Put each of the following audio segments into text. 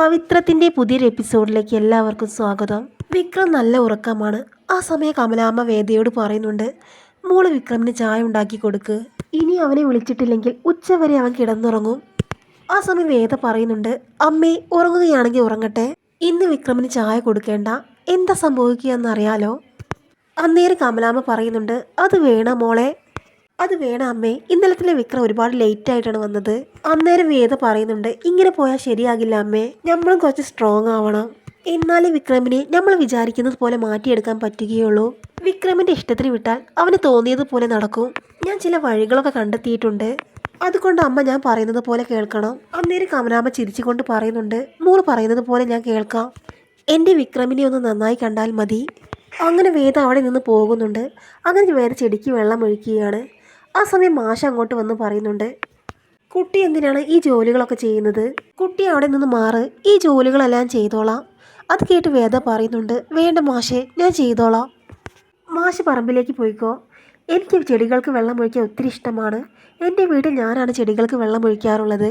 പവിത്രത്തിന്റെ പുതിയൊരു എപ്പിസോഡിലേക്ക് എല്ലാവർക്കും സ്വാഗതം. വിക്രം നല്ല ഉറക്കമാണ്. ആ സമയം കമലാമ്മ വേദയോട് പറയുന്നുണ്ട് മോൾ വിക്രമിന് ചായ ഉണ്ടാക്കി കൊടുക്ക്. ഇനി അവനെ വിളിച്ചിട്ടില്ലെങ്കിൽ ഉച്ചവരെ അവൻ കിടന്നുറങ്ങും. ആ സമയം വേദ പറയുന്നുണ്ട് അമ്മേ ഉറങ്ങുകയാണെങ്കിൽ ഉറങ്ങട്ടെ. ഇന്ന് വിക്രമിന് ചായ കൊടുക്കേണ്ട. എന്താ സംഭവിക്കുക എന്നറിയാലോ അന്നേരം കമലാമ്മ പറയുന്നുണ്ട് അത് വേണം മോളെ? അത് വേണം അമ്മേ. ഇന്നലത്തിലെ വിക്രം ഒരുപാട് ലേറ്റ് ആയിട്ടാണ് വന്നത്. അന്നേരം വേദ പറയുന്നുണ്ട് ഇങ്ങനെ പോയാൽ ശരിയാകില്ല അമ്മേ. നമ്മളും കുറച്ച് സ്ട്രോങ് ആവണം. എന്നാലേ വിക്രമിനെ നമ്മൾ വിചാരിക്കുന്നത് പോലെ മാറ്റിയെടുക്കാൻ പറ്റുകയുള്ളൂ. വിക്രമിന്റെ ഇഷ്ടത്തിന് വിട്ടാൽ അവന് തോന്നിയതുപോലെ നടക്കും. ഞാൻ ചില വഴികളൊക്കെ കണ്ടെത്തിയിട്ടുണ്ട്. അതുകൊണ്ട് അമ്മ ഞാൻ പറയുന്നത് പോലെ കേൾക്കണം. അന്നേരം കമലാമ്മ ചിരിച്ചുകൊണ്ട് പറയുന്നുണ്ട് മോൾ പറയുന്നത് പോലെ ഞാൻ കേൾക്കാം. എന്റെ വിക്രമിനെ ഒന്ന് നന്നായി കണ്ടാൽ മതി. അങ്ങനെ വേദ അവിടെ നിന്ന് പോകുന്നുണ്ട്. അങ്ങനെ വേദ ചെടിക്ക് വെള്ളം ഒഴിക്കുകയാണ്. ആ സമയം മാഷ അങ്ങോട്ട് വന്ന് പറയുന്നുണ്ട് കുട്ടി എന്തിനാണ് ഈ ജോലികളൊക്കെ ചെയ്യുന്നത്? കുട്ടി അവിടെ നിന്ന് മാറ് ഈ ജോലികളെല്ലാം ചെയ്തോളാം. അത് കേട്ട് വേദ പറയുന്നുണ്ട് വേണ്ട മാഷെ ഞാൻ ചെയ്തോളാം. മാഷ് പറമ്പിലേക്ക് പോയിക്കോ. എനിക്ക് ചെടികൾക്ക് വെള്ളം ഒഴിക്കാൻ ഒത്തിരി ഇഷ്ടമാണ്. എന്റെ വീട്ടിൽ ഞാനാണ് ചെടികൾക്ക് വെള്ളം ഒഴിക്കാറുള്ളത്.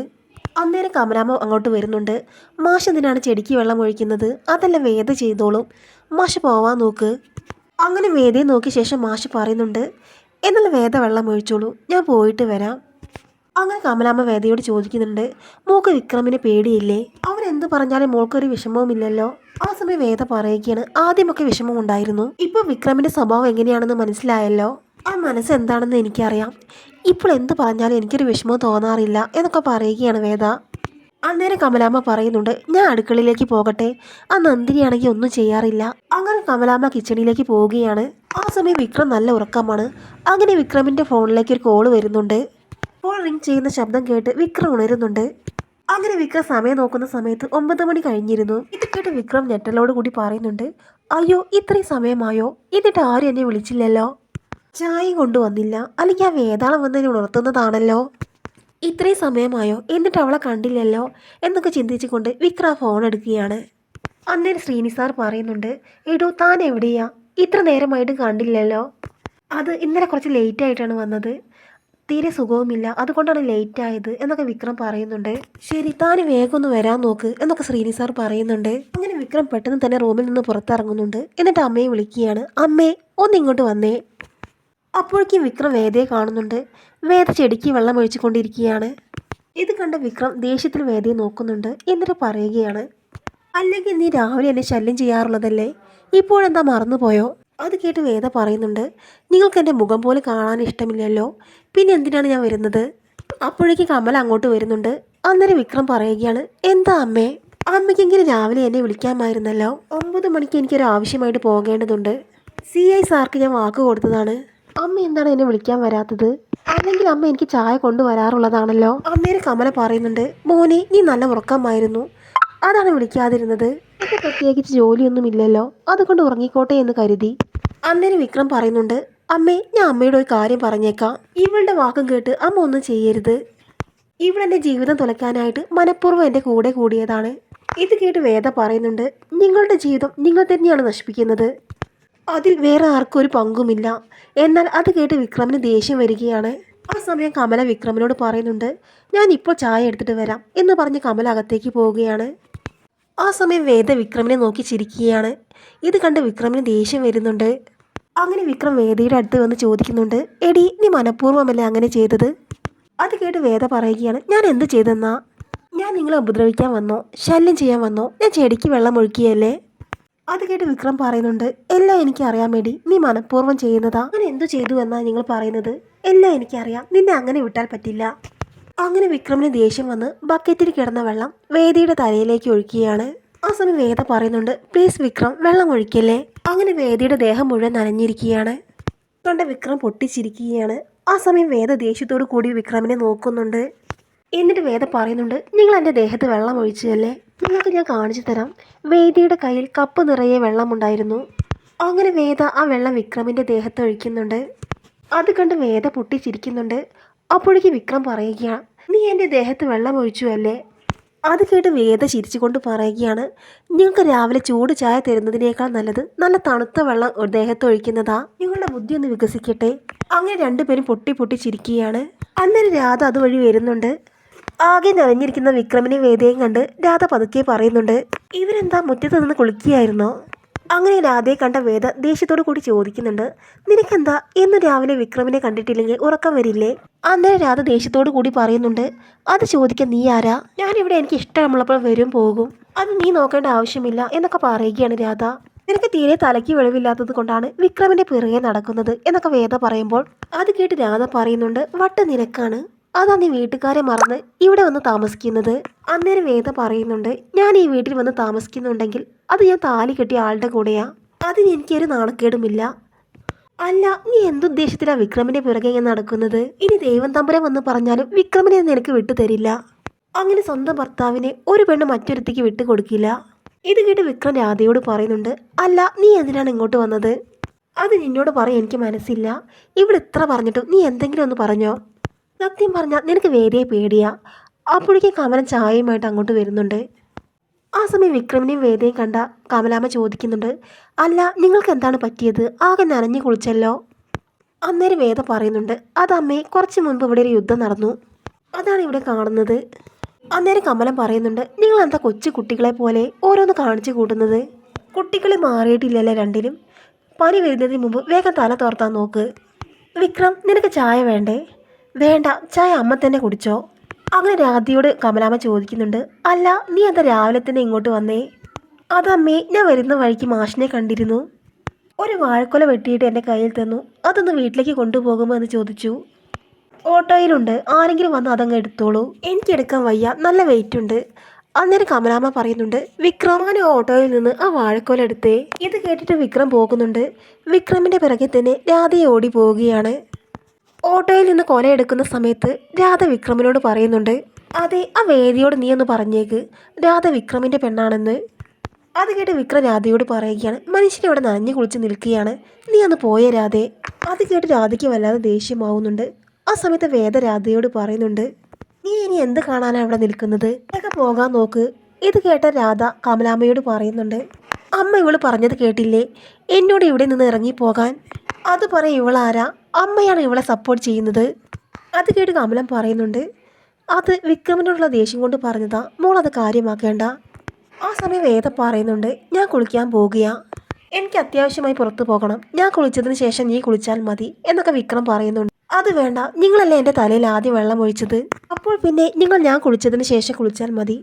അന്നേരം കമലാമ്മ അങ്ങോട്ട് വരുന്നുണ്ട് മാഷ് എന്തിനാണ് ചെടിക്ക് വെള്ളം ഒഴിക്കുന്നത്? അതല്ല വേദ ചെയ്തോളും. മാഷ് പോവാൻ നോക്ക്. അങ്ങനെ വേദയെ നോക്കിയ ശേഷം മാഷ് പറയുന്നുണ്ട് എന്നാൽ വേദ വെള്ളം ഒഴിച്ചോളൂ. ഞാൻ പോയിട്ട് വരാം. അങ്ങനെ കമലാമ്മ വേദയോട് ചോദിക്കുന്നുണ്ട് മോക്ക് വിക്രമിന് പേടിയില്ലേ? അവൻ എന്ത് പറഞ്ഞാലും മോൾക്കൊരു വിഷമവുമില്ലല്ലോ ആ സമയം വേദ പറയുകയാണ് ആദ്യമൊക്കെ വിഷമം ഉണ്ടായിരുന്നു. ഇപ്പോൾ വിക്രമിന്റെ സ്വഭാവം എങ്ങനെയാണെന്ന് മനസ്സിലായല്ലോ. ആ മനസ്സ് എന്താണെന്ന് എനിക്കറിയാം. ഇപ്പോൾ എന്ത് പറഞ്ഞാലും എനിക്കൊരു വിഷമം തോന്നാറില്ല എന്നൊക്കെ പറയുകയാണ് വേദ. അന്നേരം കമലാമ്മ പറയുന്നുണ്ട് ഞാൻ അടുക്കളയിലേക്ക് പോകട്ടെ. ആ നന്ദിനിയാണെങ്കിൽ ഒന്നും ചെയ്യാറില്ല. അങ്ങനെ കമലാമ്മ കിച്ചണിലേക്ക് പോവുകയാണ്. ആ സമയം വിക്രം നല്ല ഉറക്കമാണ്. അങ്ങനെ വിക്രമിന്റെ ഫോണിലേക്ക് ഒരു കോൾ വരുന്നുണ്ട്. ഫോൺ റിങ് ചെയ്യുന്ന ശബ്ദം കേട്ട് വിക്രം ഉണരുന്നുണ്ട്. അങ്ങനെ വിക്രം സമയം നോക്കുന്ന സമയത്ത് ഒമ്പത് മണി കഴിഞ്ഞിരുന്നു. ഇത് കേട്ട് വിക്രം ഞെട്ടലോട് കൂടി പറയുന്നുണ്ട് അയ്യോ ഇത്രയും സമയമായോ? എന്നിട്ട് ആരും എന്നെ വിളിച്ചില്ലല്ലോ. ചായ കൊണ്ടുവന്നില്ല. അല്ലെങ്കിൽ ആ വേതാളം വന്ന് എന്നെ ഉണർത്തുന്നതാണല്ലോ. ഇത്രയും സമയമായോ? എന്നിട്ട് അവളെ കണ്ടില്ലല്ലോ? എന്നൊക്കെ ചിന്തിച്ചുകൊണ്ട് വിക്ര ഫോൺ എടുക്കുകയാണ്. അന്നേരം ശ്രീനി സാർ പറയുന്നുണ്ട് എടോ താൻ എവിടെയാ? ഇത്ര നേരമായിട്ട് കണ്ടില്ലല്ലോ? അത് ഇന്നലെ കുറച്ച് ലേറ്റ് ആയിട്ടാണ് വന്നത്. തീരെ സുഖവുമില്ല. അതുകൊണ്ടാണ് ലേറ്റ് ആയത് എന്നൊക്കെ വിക്രം പറയുന്നുണ്ട്. ശരി താൻ വേഗം ഒന്ന് വരാൻ നോക്ക് എന്നൊക്കെ ശ്രീനി സാർ പറയുന്നുണ്ട്. അങ്ങനെ വിക്രം പെട്ടെന്ന് തന്നെ റൂമിൽ നിന്ന് പുറത്തിറങ്ങുന്നുണ്ട്. എന്നിട്ട് അമ്മയെ വിളിക്കുകയാണ് അമ്മേ ഒന്ന് ഇങ്ങോട്ട് വന്നേ. അപ്പോഴേക്കും വിക്രം വേദയെ കാണുന്നുണ്ട്. വേദ ചെടിക്ക് വെള്ളം ഒഴിച്ചുകൊണ്ടിരിക്കുകയാണ്. ഇത് കണ്ട വിക്രം ദേഷ്യത്തിൽ വേദയെ നോക്കുന്നുണ്ട്. എന്നിട്ട് പറയുകയാണ് അല്ലെങ്കിൽ നീ രാവിലെ എന്നെ ശല്യം ചെയ്യാറുള്ളതല്ലേ? ഇപ്പോഴെന്താ മറന്നുപോയോ? അത് കേട്ട് വേദ പറയുന്നുണ്ട് നിങ്ങൾക്ക് എന്റെ മുഖം പോലെ കാണാൻ ഇഷ്ടമില്ലല്ലോ. പിന്നെ എന്തിനാണ് ഞാൻ വരുന്നത്? അപ്പോഴേക്ക് കമൽ അങ്ങോട്ട് വരുന്നുണ്ട്. അന്നേരം വിക്രം പറയുകയാണ് എന്താ അമ്മേ? അമ്മയ്ക്കെങ്കിലും രാവിലെ എന്നെ വിളിക്കാമായിരുന്നല്ലോ. ഒമ്പത് മണിക്ക് എനിക്കൊരു ആവശ്യമായിട്ട് പോകേണ്ടതുണ്ട്. സി ഐ സാർക്ക് ഞാൻ വാക്ക് കൊടുത്തതാണ്. അമ്മ എന്താണ് എന്നെ വിളിക്കാൻ വരാത്തത്? അല്ലെങ്കിൽ അമ്മ എനിക്ക് ചായ കൊണ്ടുവരാറുള്ളതാണല്ലോ? അന്നേരം കമല പറയുന്നുണ്ട് മോനെ നീ നല്ല ഉറക്കമായിരുന്നു. അതാണ് വിളിക്കാതിരുന്നത്. എനിക്ക് പ്രത്യേകിച്ച് ജോലിയൊന്നുമില്ലല്ലോ. അതുകൊണ്ട് ഉറങ്ങിക്കോട്ടെ എന്ന് കരുതി. അന്നേരം വിക്രം പറയുന്നുണ്ട് അമ്മേ ഞാൻ അമ്മയുടെ ഒരു കാര്യം പറഞ്ഞേക്കാം. ഇവളുടെ വാക്കും കേട്ട് അമ്മ ഒന്നും ചെയ്യരുത്. ഇവളെന്റെ ജീവിതം തുലയ്ക്കാനായിട്ട് മനഃപൂർവം എന്റെ കൂടെ കൂടിയതാണ്. ഇത് കേട്ട് വേദ പറയുന്നുണ്ട് നിങ്ങളുടെ ജീവിതം നിങ്ങൾ തന്നെയാണ് നശിപ്പിക്കുന്നത്. അതിൽ വേറെ ആർക്കും ഒരു പങ്കുമില്ല. എന്നാൽ അത് കേട്ട് വിക്രമിന് ദേഷ്യം വരികയാണ്. ആ സമയം കമല വിക്രമിനോട് പറയുന്നുണ്ട് ഞാൻ ഇപ്പോൾ ചായ എടുത്തിട്ട് വരാം എന്ന് പറഞ്ഞ് കമല അകത്തേക്ക് പോവുകയാണ്. ആ സമയം വേദ വിക്രമിനെ നോക്കി ചിരിക്കുകയാണ്. ഇത് കണ്ട് വിക്രമിന് ദേഷ്യം വരുന്നുണ്ട്. അങ്ങനെ വിക്രം വേദയുടെ അടുത്ത് വന്ന് ചോദിക്കുന്നുണ്ട് എടി നീ മനഃപൂർവമല്ലേ അങ്ങനെ ചെയ്തത്? അത് കേട്ട് വേദ പറയുകയാണ് ഞാൻ എന്ത് ചെയ്തെന്നാ? ഞാൻ നിങ്ങളെ ഉപദ്രവിക്കാൻ വന്നോ? ശല്യം ചെയ്യാൻ വന്നോ? ഞാൻ ചെടിക്ക് വെള്ളം ഒഴുക്കിയല്ലേ? അത് കേട്ട് വിക്രം പറയുന്നുണ്ട് എല്ലാം എനിക്ക് അറിയാൻ വേണ്ടി നീ മനഃപൂർവം ചെയ്യുന്നതാ. അങ്ങനെ എന്തു ചെയ്തു എന്നാ നിങ്ങൾ പറയുന്നത്? എല്ലാം എനിക്കറിയാം. നിന്നെ അങ്ങനെ വിട്ടാൽ പറ്റില്ല. അങ്ങനെ വിക്രമിന് ദേഷ്യം വന്ന് ബക്കറ്റിൽ കിടന്ന വെള്ളം വേദിയുടെ തലയിലേക്ക് ഒഴിക്കുകയാണ് ആ സമയം വേദ പറയുന്നുണ്ട് പ്ലീസ് വിക്രം വെള്ളം ഒഴിക്കല്ലേ? അങ്ങനെ വേദിയുടെ ദേഹം മുഴുവൻ നനഞ്ഞിരിക്കുകയാണ്. കണ്ട വിക്രം പൊട്ടിച്ചിരിക്കുകയാണ്. ആ സമയം വേദ ദേഷ്യത്തോടു കൂടി വിക്രമിനെ നോക്കുന്നുണ്ട്. എന്നിട്ട് വേദ പറയുന്നുണ്ട് നിങ്ങൾ എന്റെ ദേഹത്ത് വെള്ളം ഒഴിച്ചതല്ലേ? നിങ്ങൾക്ക് ഞാൻ കാണിച്ചു തരാം. വേദിയുടെ കയ്യിൽ കപ്പ് നിറയെ വെള്ളമുണ്ടായിരുന്നു. അങ്ങനെ വേദ ആ വെള്ളം വിക്രമിന്റെ ദേഹത്ത് ഒഴിക്കുന്നുണ്ട്. അത് കണ്ട് വേദ പൊട്ടിച്ചിരിക്കുന്നുണ്ട് അപ്പോഴേക്ക് വിക്രം പറയുകയാണ് നീ എന്റെ ദേഹത്ത് വെള്ളം ഒഴിച്ചു അല്ലേ? അത് കേട്ട് വേദ ചിരിച്ചുകൊണ്ട് പറയുകയാണ് നിങ്ങൾക്ക് രാവിലെ ചൂട് ചായ തരുന്നതിനേക്കാൾ നല്ലത് നല്ല തണുത്ത വെള്ളം ദേഹത്ത് ഒഴിക്കുന്നതാ. നിങ്ങളുടെ ബുദ്ധി ഒന്ന് വികസിക്കട്ടെ. അങ്ങനെ രണ്ടുപേരും പൊട്ടി പൊട്ടി ചിരിക്കുകയാണ്. അന്നേരം രാധ അതുവഴി വരുന്നുണ്ട്. ആകെ നിറഞ്ഞിരിക്കുന്ന വിക്രമിനെ വേദയും കണ്ട് രാധ പതുക്കെ പറയുന്നുണ്ട് ഇവരെന്താ മുറ്റത്ത് നിന്ന് കുളിക്കുകയായിരുന്നോ? അങ്ങനെ രാധയെ കണ്ട വേദ ദേഷ്യത്തോടു കൂടി ചോദിക്കുന്നുണ്ട് നിനക്കെന്താ ഇന്ന് രാവിലെ വിക്രമിനെ കണ്ടിട്ടില്ലെങ്കിൽ ഉറക്കം വരില്ലേ? അന്നേരം രാധ ദേഷ്യത്തോടു കൂടി പറയുന്നുണ്ട് അത് ചോദിക്കാൻ നീ ആരാ? ഞാനിവിടെ എനിക്ക് ഇഷ്ടമുള്ളപ്പോൾ വരും പോകും. അത് നീ നോക്കേണ്ട ആവശ്യമില്ല എന്നൊക്കെ പറയുകയാണ് രാധ. നിനക്ക് തീരെ തലയ്ക്ക് വെളിവില്ലാത്തത് കൊണ്ടാണ് വിക്രമിന്റെ പിറകെ നടക്കുന്നത് എന്നൊക്കെ വേദ പറയുമ്പോൾ അത് കേട്ട് രാധ പറയുന്നുണ്ട് വട്ട് നിനക്കാണ്. അതാ നീ വീട്ടുകാരെ മറന്ന് ഇവിടെ വന്ന് താമസിക്കുന്നത്. അന്നേരം വേദ പറയുന്നുണ്ട് ഞാൻ ഈ വീട്ടിൽ വന്ന് താമസിക്കുന്നുണ്ടെങ്കിൽ അത് ഞാൻ താലി കെട്ടിയ ആളുടെ കൂടെയാ. അതിന് എനിക്കൊരു നാണക്കേടുമില്ല. അല്ല നീ എന്തുദ്ദേശത്തിലാ വിക്രമിന്റെ പിറകെ ഇങ്ങനെ നടക്കുന്നത്? ഇനി ദൈവം തമ്പുരം വന്ന് പറഞ്ഞാലും വിക്രമിനെ നിനക്ക് വിട്ടുതരില്ല അങ്ങനെ സ്വന്തം ഭർത്താവിനെ ഒരു പെണ്ണ് മറ്റൊരുത്തേക്ക് വിട്ടുകൊടുക്കില്ല ഇത് കേട്ട് വിക്രം രാധയോട് പറയുന്നുണ്ട് അല്ല നീ എന്തിനാണ് ഇങ്ങോട്ട് വന്നത്? അത് നിന്നോട് പറയാൻ എനിക്ക് മനസ്സില്ല. ഇവിടെ ഇത്ര പറഞ്ഞിട്ടും നീ എന്തെങ്കിലും ഒന്ന് പറഞ്ഞോ. സത്യം പറഞ്ഞാൽ നിനക്ക് വേദിയെ പേടിയാ. അപ്പോഴേക്കും കമലൻ ചായയുമായിട്ട് അങ്ങോട്ട് വരുന്നുണ്ട്. ആ സമയം വിക്രമിനെയും വേദയും കണ്ട കമലാമ്മ ചോദിക്കുന്നുണ്ട് അല്ല നിങ്ങൾക്ക് എന്താണ് പറ്റിയത്? ആകെ നനഞ്ഞു കുളിച്ചല്ലോ? അന്നേരം വേദ പറയുന്നുണ്ട് അതമ്മേ കുറച്ച് മുൻപ് ഇവിടെ ഒരു യുദ്ധം നടന്നു. അതാണ് ഇവിടെ കാണുന്നത്. അന്നേരം കമലം പറയുന്നുണ്ട് നിങ്ങൾ എന്താ കൊച്ചു കുട്ടികളെ പോലെ ഓരോന്ന് കാണിച്ചു കൂട്ടുന്നത്? കുട്ടികളെ മാറിയിട്ടില്ലല്ലേ രണ്ടിലും. പനി വരുന്നതിന് മുമ്പ് വേഗം തല തോർത്താൻ നോക്ക്. വിക്രം നിനക്ക് ചായ വേണ്ടേ? വേണ്ട ചായ അമ്മ തന്നെ കുടിച്ചോ? അങ്ങനെ രാധിയോട് കമലാമ്മ ചോദിക്കുന്നുണ്ട് അല്ല നീ എന്താ രാവിലെ തന്നെ ഇങ്ങോട്ട് വന്നേ? അതമ്മേ ഞാൻ വരുന്ന വഴിക്ക് മാഷിനെ കണ്ടിരുന്നു. ഒരു വാഴക്കൊല വെട്ടിയിട്ട് എന്റെ കയ്യിൽ തന്നു. അതൊന്ന് വീട്ടിലേക്ക് കൊണ്ടുപോകുമോ എന്ന് ചോദിച്ചു. ഓട്ടോയിലുണ്ട്. ആരെങ്കിലും വന്ന് അതങ്ങ് എടുത്തോളൂ. എനിക്ക് എടുക്കാൻ വയ്യ. നല്ല വെയിറ്റ് ഉണ്ട്. അന്നേരം കമലാമ്മ പറയുന്നുണ്ട് വിക്രം ഓട്ടോയിൽ നിന്ന് ആ വാഴക്കോല എടുത്തേ? ഇത് കേട്ടിട്ട് വിക്രം പോകുന്നുണ്ട്. വിക്രമിന്റെ പിറകെ തന്നെ രാധയെ ഓടി പോവുകയാണ്. ഓട്ടോയിൽ നിന്ന് കൊലയെടുക്കുന്ന സമയത്ത് രാധ വിക്രമിനോട് പറയുന്നുണ്ട് അതെ ആ വേദിയോട് നീ ഒന്ന് പറഞ്ഞേക്ക്. രാധ വിക്രമിന്റെ പെണ്ണാണെന്ന്. അത് കേട്ട് വിക്രം രാധയോട് പറയുകയാണ് മനുഷ്യൻ ഇവിടെ നനഞ്ഞു കുളിച്ച് നിൽക്കുകയാണ്. നീ ഒന്ന് പോയ രാധേ. അത് കേട്ട് രാധയ്ക്ക് വല്ലാതെ ദേഷ്യമാവുന്നുണ്ട്. ആ സമയത്ത് വേദ രാധയോട് പറയുന്നുണ്ട് നീ ഇനി എന്ത് കാണാനാണ് അവിടെ നിൽക്കുന്നത്? ഒക്കെ പോകാൻ നോക്ക്. ഇത് കേട്ട രാധ കമലാമ്മയോട് പറയുന്നുണ്ട് അമ്മ ഇവൾ പറഞ്ഞത് കേട്ടില്ലേ? എന്നോട് ഇവിടെ നിന്ന് ഇറങ്ങി പോകാൻ അത് പറയും ഇവളാരാ? അമ്മയാണ് ഇവളെ സപ്പോർട്ട് ചെയ്യുന്നത്. അത് കേട്ട് കമലം പറയുന്നുണ്ട്. അത് വിക്രമിനോടുള്ള ദേഷ്യം കൊണ്ട് പറഞ്ഞതാ. മോൾ അത് കാര്യമാക്കേണ്ട. ആ സമയം വേദ പറയുന്നുണ്ട്. ഞാൻ കുളിക്കാൻ പോകുകയാ. എനിക്ക് അത്യാവശ്യമായി പുറത്തു പോകണം. ഞാൻ കുളിച്ചതിന് ശേഷം നീ കുളിച്ചാൽ മതി എന്നൊക്കെ വിക്രം പറയുന്നുണ്ട്. അത് വേണ്ട. നിങ്ങളല്ലേ എന്റെ തലയിൽ ആദ്യം വെള്ളം ഒഴിച്ചത്. അപ്പോൾ പിന്നെ നിങ്ങൾ ഞാൻ കുളിച്ചതിന് ശേഷം കുളിച്ചാൽ മതി.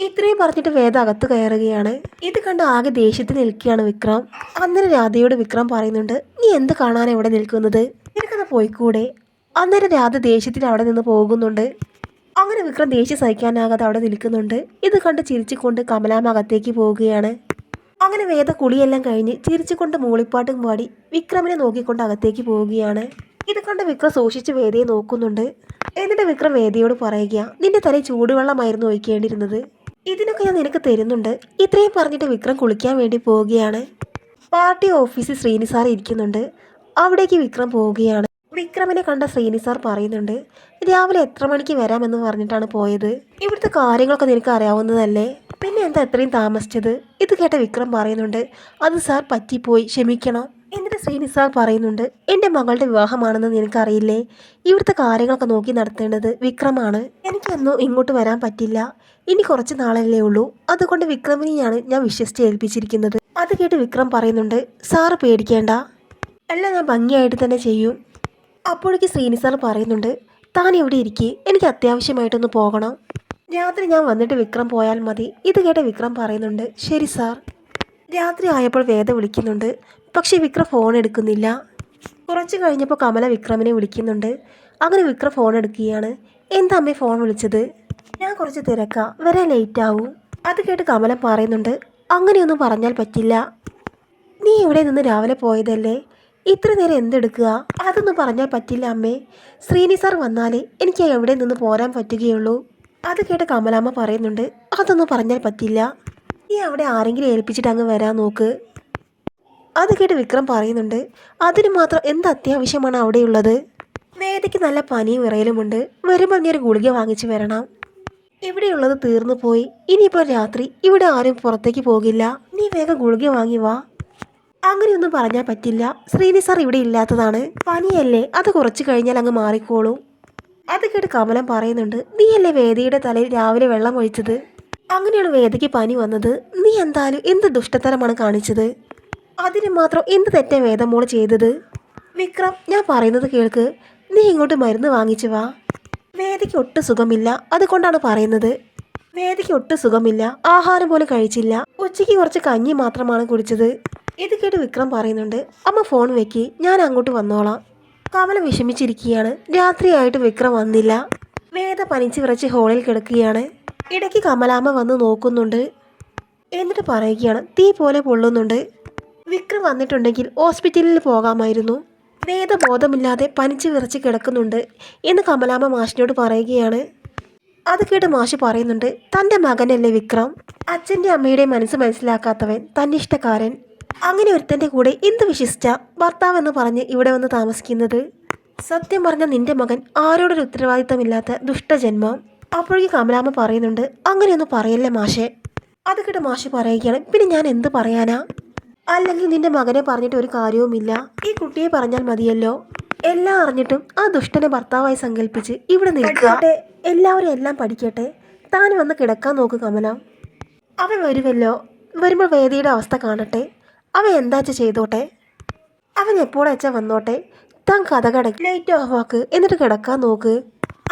ഇത്രയും പറഞ്ഞിട്ട് വേദ അകത്ത് കയറുകയാണ്. ഇത് കണ്ട് ആകെ ദേഷ്യത്തിൽ നിൽക്കുകയാണ് വിക്രം. അന്നേരം രാധയോട് വിക്രം പറയുന്നുണ്ട്. നീ എന്ത് കാണാനാണ് ഇവിടെ നിൽക്കുന്നത്? നിനക്കത് പോയിക്കൂടെ? അന്നേരം രാധ ദേഷ്യത്തിന് അവിടെ നിന്ന് പോകുന്നുണ്ട്. അങ്ങനെ വിക്രം ദേഷ്യം സഹിക്കാനാകാതെ അവിടെ നിൽക്കുന്നുണ്ട്. ഇത് കണ്ട് ചിരിച്ചുകൊണ്ട് കമലാമ്മ അകത്തേക്ക് പോവുകയാണ്. അങ്ങനെ വേദ കുളിയെല്ലാം കഴിഞ്ഞ് ചിരിച്ചുകൊണ്ട് മൂളിപ്പാട്ടും പാടി വിക്രമിനെ നോക്കിക്കൊണ്ട് അകത്തേക്ക് പോവുകയാണ്. ഇത് കണ്ട് വിക്രം സൂക്ഷിച്ച് വേദയെ നോക്കുന്നുണ്ട്. എന്നിട്ട് വിക്രം വേദയോട് പറയുക നിന്റെ തലയിൽ ചൂടുവെള്ളമായിരുന്നു ഒഴിക്കേണ്ടിയിരുന്നത്. ഇതിനൊക്കെ ഞാൻ നിനക്ക് തരുന്നുണ്ട്. ഇത്രയും പറഞ്ഞിട്ട് വിക്രം കുളിക്കാൻ വേണ്ടി പോവുകയാണ്. പാർട്ടി ഓഫീസിൽ ശ്രീനിസാർ ഇരിക്കുന്നുണ്ട്. അവിടേക്ക് വിക്രം പോവുകയാണ്. വിക്രമിനെ കണ്ട ശ്രീനി സാർ പറയുന്നുണ്ട് രാവിലെ എത്ര മണിക്ക് വരാമെന്ന് പറഞ്ഞിട്ടാണ് പോയത്? ഇവിടുത്തെ കാര്യങ്ങളൊക്കെ നിനക്ക് അറിയാവുന്നതല്ലേ? പിന്നെ എന്താ എത്രയും താമസിച്ചത്? ഇത് കേട്ട വിക്രം പറയുന്നുണ്ട് അത് സാർ പറ്റിപ്പോയി ക്ഷമിക്കണം. എന്നിട്ട് ശ്രീനി സാർ പറയുന്നുണ്ട് എന്റെ മകളുടെ വിവാഹമാണെന്ന് നിനക്കറിയില്ലേ? ഇവിടുത്തെ കാര്യങ്ങളൊക്കെ നോക്കി നടത്തേണ്ടത് വിക്രമാണ്. എനിക്കൊന്നും ഇങ്ങോട്ട് വരാൻ പറ്റില്ല. ഇനി കുറച്ച് നാളല്ലേ ഉള്ളൂ. അതുകൊണ്ട് വിക്രമിനെയാണ് ഞാൻ വിശ്വസിച്ച് ഏൽപ്പിച്ചിരിക്കുന്നത്. അത് കേട്ട് വിക്രം പറയുന്നുണ്ട് സാറ് പേടിക്കേണ്ട. എല്ലാം ഞാൻ ഭംഗിയായിട്ട് തന്നെ ചെയ്യും. അപ്പോഴേക്ക് ശ്രീനി സാർ പറയുന്നുണ്ട് താൻ ഇവിടെ ഇരിക്കേ എനിക്ക് അത്യാവശ്യമായിട്ടൊന്ന് പോകണം. രാത്രി ഞാൻ വന്നിട്ട് വിക്രം പോയാൽ മതി. ഇത് കേട്ട വിക്രം പറയുന്നുണ്ട് ശരി സാർ രാത്രി ആയപ്പോൾ വേദ വിളിക്കുന്നുണ്ട് പക്ഷേ വിക്രം ഫോൺ എടുക്കുന്നില്ല. കുറച്ച് കഴിഞ്ഞപ്പോൾ കമല വിക്രമിനെ വിളിക്കുന്നുണ്ട് അങ്ങനെ വിക്രം ഫോൺ എടുക്കുകയാണ്. എന്താ അമ്മേ ഫോൺ വിളിച്ചത്? ഞാൻ കുറച്ച് തിരക്കാം വരെ ലേറ്റ് ആവും. അത് കേട്ട് കമല പറയുന്നുണ്ട് അങ്ങനെയൊന്നും പറഞ്ഞാൽ പറ്റില്ല. നീ ഇവിടെ നിന്ന് രാവിലെ പോയതല്ലേ? ഇത്ര നേരം എന്തെടുക്കുക? അതൊന്നും പറഞ്ഞാൽ പറ്റില്ല അമ്മേ. ശ്രീനി സാർ വന്നാലേ എനിക്ക് എവിടെ നിന്ന് പോരാൻ പറ്റുകയുള്ളൂ? അത് കേട്ട് കമലാമ്മ പറയുന്നുണ്ട്. അതൊന്നും പറഞ്ഞാൽ പറ്റില്ല. നീ അവിടെ ആരെങ്കിലും ഏൽപ്പിച്ചിട്ട് അങ്ങ് വരാൻ നോക്ക്. അത് കേട്ട് വിക്രം പറയുന്നുണ്ട്. അതിന് മാത്രം എന്ത് അത്യാവശ്യമാണ് അവിടെയുള്ളത്? വേദയ്ക്ക് നല്ല പനിയും വിറയലുമുണ്ട്. വരുമ്പോൾ നീ ഒരു ഗുളിക വാങ്ങിച്ചു വരണം. ഇവിടെയുള്ളത് തീർന്നു പോയി. ഇനിയിപ്പോൾ രാത്രി ഇവിടെ ആരും പുറത്തേക്ക് പോകില്ല. നീ വേഗം ഗുളിക വാങ്ങി വാ. അങ്ങനെയൊന്നും പറഞ്ഞാൽ പറ്റില്ല. ശ്രീനി സാർ ഇവിടെ ഇല്ലാത്തതാണ്. പനിയല്ലേ? അത് കുറച്ച് കഴിഞ്ഞാൽ അങ്ങ് മാറിക്കോളൂ. അത് കേട്ട് കമലം പറയുന്നുണ്ട് നീയല്ലേ വേദിയുടെ തലയിൽ രാവിലെ വെള്ളം ഒഴിച്ചത്? അങ്ങനെയാണ് വേദയ്ക്ക് പനി വന്നത്. നീ എന്തായാലും എന്ത് ദുഷ്ടത്തരമാണ് കാണിച്ചത്? അതിന് മാത്രം എന്ത് തെറ്റാ വേദമോൾ ചെയ്തത്? വിക്രം ഞാൻ പറയുന്നത് കേൾക്ക്. നീ ഇങ്ങോട്ട് മരുന്ന് വാങ്ങിച്ചു വാ. വേദിക്ക് ഒട്ടും സുഖമില്ല. അതുകൊണ്ടാണ് പറയുന്നത്. വേദിക്ക് ഒട്ടും സുഖമില്ല. ആഹാരം പോലും കഴിച്ചില്ല. ഉച്ചയ്ക്ക് കുറച്ച് കഞ്ഞി മാത്രമാണ് കുടിച്ചത്. ഇത് കേട്ട് വിക്രം പറയുന്നുണ്ട് അമ്മ ഫോൺ വെക്കി ഞാൻ അങ്ങോട്ട് വന്നോളാം. കമല വിഷമിച്ചിരിക്കുകയാണ് രാത്രിയായിട്ട് വിക്രം വന്നില്ല. വേദ പനിച്ച് വിറച്ച് ഹോളിൽ കിടക്കുകയാണ്. ഇടയ്ക്ക് കമലാമ്മ വന്ന് നോക്കുന്നുണ്ട്. എന്നിട്ട് പറയുകയാണ് തീ പോലെ പൊള്ളുന്നുണ്ട്. വിക്രം വന്നിട്ടുണ്ടെങ്കിൽ ഹോസ്പിറ്റലിൽ പോകാമായിരുന്നു. വേദ ബോധമില്ലാതെ പനിച്ച് വിറച്ച് കിടക്കുന്നുണ്ട് എന്ന് കമലാമ്മ മാഷിനോട് പറയുകയാണ്. അത് കേട്ട് മാഷ് പറയുന്നുണ്ട് തന്റെ മകനല്ലേ വിക്രം? അച്ഛന്റെ അമ്മയുടെ മനസ്സ് മനസ്സിലാക്കാത്തവൻ തന്നിഷ്ടക്കാരൻ. അങ്ങനെ ഒരുത്തന്റെ കൂടെ എന്ത് വിശ്വസിച്ച ഭർത്താവെന്ന് പറഞ്ഞ് ഇവിടെ വന്ന് താമസിക്കുന്നത്? സത്യം പറഞ്ഞ നിന്റെ മകൻ ആരോടൊരു ഉത്തരവാദിത്തമില്ലാത്ത ദുഷ്ടജന്മം. അപ്പോഴേക്ക് കമലാമ്മ പറയുന്നുണ്ട് അങ്ങനെയൊന്നും പറയല്ലേ മാഷെ. അത് കേട്ട് മാഷ് പറയുകയാണ് പിന്നെ ഞാൻ എന്ത് പറയാനാ? അല്ലെങ്കിൽ നിന്റെ മകനെ പറഞ്ഞിട്ട് ഒരു കാര്യവുമില്ല. ഈ കുട്ടിയെ പറഞ്ഞാൽ മതിയല്ലോ. എല്ലാം അറിഞ്ഞിട്ടും ആ ദുഷ്ടനെ ഭർത്താവായി സങ്കല്പിച്ച് ഇവിടെ നിൽക്കട്ടെ എല്ലാവരും എല്ലാം പഠിക്കട്ടെ. താൻ വന്ന് കിടക്കാൻ നോക്ക് കമല. അവൻ വരുമല്ലോ വരുമ്പോൾ വേദിയുടെ അവസ്ഥ കാണട്ടെ. അവൻ എന്താച്ച ചെയ്തോട്ടെ? അവൻ എപ്പോഴാച്ചാ വന്നോട്ടെ? താൻ കഥ കടക്കി ലൈറ്റ് ഓഫ് ആക്ക് എന്നിട്ട് കിടക്കാൻ നോക്ക്.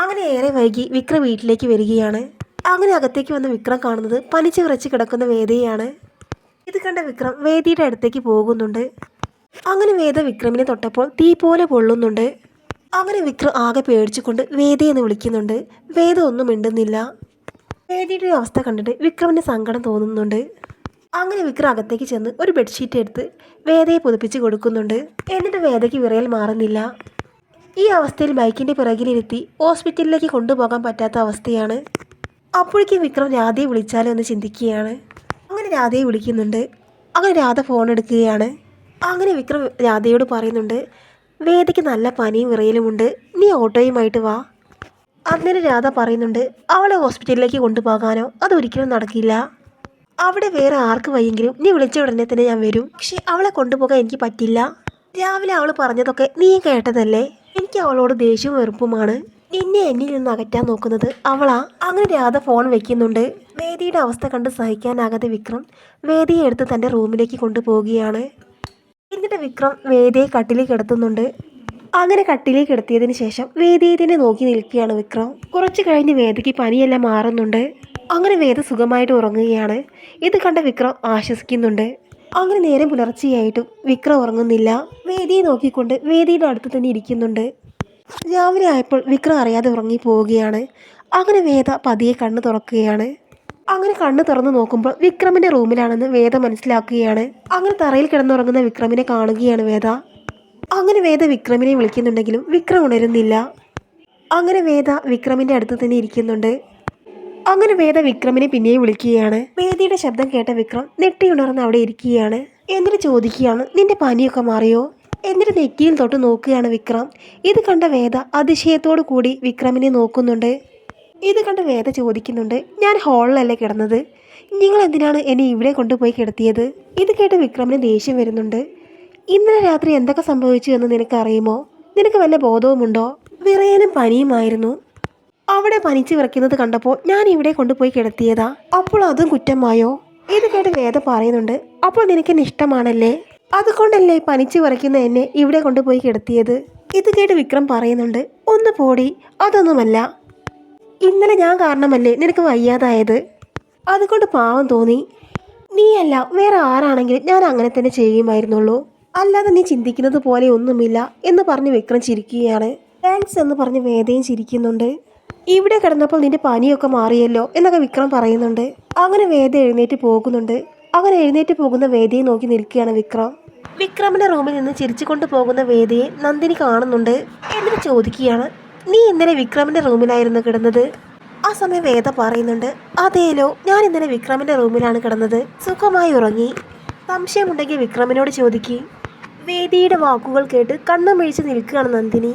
അങ്ങനെ ഏറെ വൈകി വിക്രം വീട്ടിലേക്ക് വരികയാണ്. അങ്ങനെ അകത്തേക്ക് വന്ന വിക്രം കാണുന്നത് പനിച്ച് വിറച്ച് കിടക്കുന്ന വേദിയാണ് ഇത് കണ്ട വിക്രം വേദിയുടെ അടുത്തേക്ക് പോകുന്നുണ്ട്. അങ്ങനെ വേദ വിക്രമിനെ തൊട്ടപ്പോൾ തീ പോലെ പൊള്ളുന്നുണ്ട്. അങ്ങനെ വിക്രം ആകെ പേടിച്ചുകൊണ്ട് വേദി എന്ന് വിളിക്കുന്നുണ്ട്. വേദ ഒന്നും മിണ്ടുന്നില്ല. വേദിയുടെ അവസ്ഥ കണ്ടിട്ട് വിക്രമിന് സങ്കടം തോന്നുന്നുണ്ട്. അങ്ങനെ വിക്രം അകത്തേക്ക് ചെന്ന് ഒരു ബെഡ്ഷീറ്റ് എടുത്ത് വേദയെ പുതുപ്പിച്ച് കൊടുക്കുന്നുണ്ട്. എന്നിട്ട് വേദയ്ക്ക് വിറയൽ മാറുന്നില്ല. ഈ അവസ്ഥയിൽ ബൈക്കിന്റെ പിറകിലിരുത്തി ഹോസ്പിറ്റലിലേക്ക് കൊണ്ടുപോകാൻ പറ്റാത്ത അവസ്ഥയാണ്. അപ്പോഴേക്കും വിക്രം രാധയെ വിളിച്ചാലോ എന്ന് ചിന്തിക്കുകയാണ്. അങ്ങനെ രാധയെ വിളിക്കുന്നുണ്ട്. അങ്ങനെ രാധ ഫോൺ എടുക്കുകയാണ്. അങ്ങനെ വിക്രം രാധയോട് പറയുന്നുണ്ട് വേദയ്ക്ക് നല്ല പനിയും വിറയലുമുണ്ട്. നീ ഓട്ടോയുമായിട്ട് വാ. അന്നേരം രാധ പറയുന്നുണ്ട് അവളെ ഹോസ്പിറ്റലിലേക്ക് കൊണ്ടുപോകാനോ? അതൊരിക്കലും നടക്കില്ല. അവിടെ വേറെ ആർക്ക് വയ്യെങ്കിലും നീ വിളിച്ച ഉടനെ തന്നെ ഞാൻ വരും. പക്ഷെ അവളെ കൊണ്ടുപോകാൻ എനിക്ക് പറ്റില്ല. രാവിലെ അവൾ പറഞ്ഞതൊക്കെ നീ കേട്ടതല്ലേ? എനിക്ക് അവളോട് ദേഷ്യവും വെറുപ്പുമാണ്. നിന്നെ എന്നിൽ നിന്ന് അകറ്റാൻ നോക്കുന്നത് അവളാ. അങ്ങനെ രാധ ഫോൺ വെക്കുന്നുണ്ട്. വേദിയുടെ അവസ്ഥ കണ്ട് സഹിക്കാനാകാതെ വിക്രം വേദിയെ എടുത്ത് തന്റെ റൂമിലേക്ക് കൊണ്ടുപോവുകയാണ്. എന്നിട്ട് വിക്രം വേദിയെ കട്ടിലിൽ കിടത്തുന്നുണ്ട്. അങ്ങനെ കട്ടിലിൽ കിടത്തിയതിന് ശേഷം വേദിയെ തന്നെ നോക്കി നിൽക്കുകയാണ് വിക്രം. കുറച്ച് കഴിഞ്ഞ് വേദിക്ക് പനിയെല്ലാം മാറുന്നുണ്ട്. അങ്ങനെ വേദ സുഖമായിട്ട് ഉറങ്ങുകയാണ്. ഇത് കണ്ട വിക്രം ആശ്വസിക്കുന്നുണ്ട്. അങ്ങനെ നേരം പുലർച്ചെയായിട്ടും വിക്രം ഉറങ്ങുന്നില്ല. വേദിയെ നോക്കിക്കൊണ്ട് വേദിയുടെ അടുത്ത് തന്നെ ഇരിക്കുന്നുണ്ട്. രാവിലെ ആയപ്പോൾ വിക്രം അറിയാതെ ഉറങ്ങി പോവുകയാണ്. അങ്ങനെ വേദ പതിയെ കണ്ണ് തുറക്കുകയാണ്. അങ്ങനെ കണ്ണ് തുറന്ന് നോക്കുമ്പോൾ വിക്രമിന്റെ റൂമിലാണെന്ന് വേദ മനസ്സിലാക്കുകയാണ്. അങ്ങനെ തറയിൽ കിടന്നുറങ്ങുന്ന വിക്രമിനെ കാണുകയാണ് വേദ. അങ്ങനെ വേദ വിക്രമിനെ വിളിക്കുന്നുണ്ടെങ്കിലും വിക്രം ഉണരുന്നില്ല. അങ്ങനെ വേദ വിക്രമിന്റെ അടുത്ത് തന്നെ ഇരിക്കുന്നുണ്ട്. അങ്ങനെ വേദ വിക്രമിനെ പിന്നെയും വിളിക്കുകയാണ്. വേദിയുടെ ശബ്ദം കേട്ട വിക്രം നെട്ടിയുണർന്ന് അവിടെ ഇരിക്കുകയാണ്. എന്നിട്ട് ചോദിക്കുകയാണ് നിന്റെ പനിയൊക്കെ മാറിയോ? എന്നിട്ട് നെറ്റിയിൽ തൊട്ട് നോക്കുകയാണ് വിക്രം. ഇത് കണ്ട വേദ അതിശയത്തോടു കൂടി വിക്രമിനെ നോക്കുന്നുണ്ട്. ഇത് കണ്ട് വേദ ചോദിക്കുന്നുണ്ട് ഞാൻ ഹാളിലല്ലേ കിടന്നത്? നിങ്ങൾ എന്തിനാണ് എന്നെ ഇവിടെ കൊണ്ടുപോയി കിടത്തിയത്? ഇത് കേട്ട് വിക്രമിന് ദേഷ്യം വരുന്നുണ്ട്. ഇന്നലെ രാത്രി എന്തൊക്കെ സംഭവിച്ചു എന്ന് നിനക്കറിയുമോ? നിനക്ക് വല്ല ബോധവുമുണ്ടോ? വിറയനും പനിയുമായിരുന്നു. അവിടെ പനിച്ചു വിറയ്ക്കുന്നത് കണ്ടപ്പോൾ ഞാൻ ഇവിടെ കൊണ്ടുപോയി കിടത്തിയതാ. അപ്പോൾ അതും കുറ്റമായോ? ഇത് കേട്ട് വേദ പറയുന്നുണ്ട് അപ്പോൾ നിനക്ക് ഇഷ്ടമാണല്ലേ അതുകൊണ്ടല്ലേ പനിച്ചു വിറയ്ക്കുന്ന എന്നെ ഇവിടെ കൊണ്ടുപോയി കിടത്തിയത്? ഇത് കേട്ട് വിക്രം പറയുന്നുണ്ട് ഒന്ന് പോടി അതൊന്നുമല്ല. ഇന്നലെ ഞാൻ കാരണമല്ലേ നിനക്ക് വയ്യാതായത്? അതുകൊണ്ട് പാവം തോന്നി. നീയല്ല വേറെ ആരാണെങ്കിലും ഞാൻ അങ്ങനെ തന്നെ ചെയ്യുമായിരുന്നുള്ളൂ. അല്ലാതെ നീ ചിന്തിക്കുന്നത് പോലെ ഒന്നുമില്ല എന്ന് പറഞ്ഞ് വിക്രം ചിരിക്കുകയാണ്. താങ്ക്സ് എന്ന് പറഞ്ഞ് വേദയും ചിരിക്കുന്നുണ്ട്. ഇവിടെ കിടന്നപ്പോൾ നിന്റെ പനിയൊക്കെ മാറിയല്ലോ എന്നൊക്കെ വിക്രം പറയുന്നുണ്ട്. അങ്ങനെ വേദ എഴുന്നേറ്റ് പോകുന്നുണ്ട്. അങ്ങനെ എഴുന്നേറ്റ് പോകുന്ന വേദയെ നോക്കി നിൽക്കുകയാണ് വിക്രം. വിക്രമിന്റെ റൂമിൽ നിന്ന് ചിരിച്ചുകൊണ്ട് പോകുന്ന വേദയെ നന്ദിനി കാണുന്നുണ്ട് എന്നിട്ട് ചോദിക്കുകയാണ്. നീ ഇന്നലെ വിക്രമിന്റെ റൂമിലായിരുന്നു കിടന്നത്? ആ സമയം വേദ പറയുന്നുണ്ട്. അതേലോ ഞാൻ ഇന്നലെ വിക്രമിന്റെ റൂമിലാണ് കിടന്നത്. സുഖമായി ഉറങ്ങി. സംശയമുണ്ടെങ്കിൽ വിക്രമിനോട് ചോദിക്കി. വേദിയുടെ വാക്കുകൾ കേട്ട് കണ്ണുമിഴിച്ച് നിൽക്കുകയാണ് നന്ദിനി.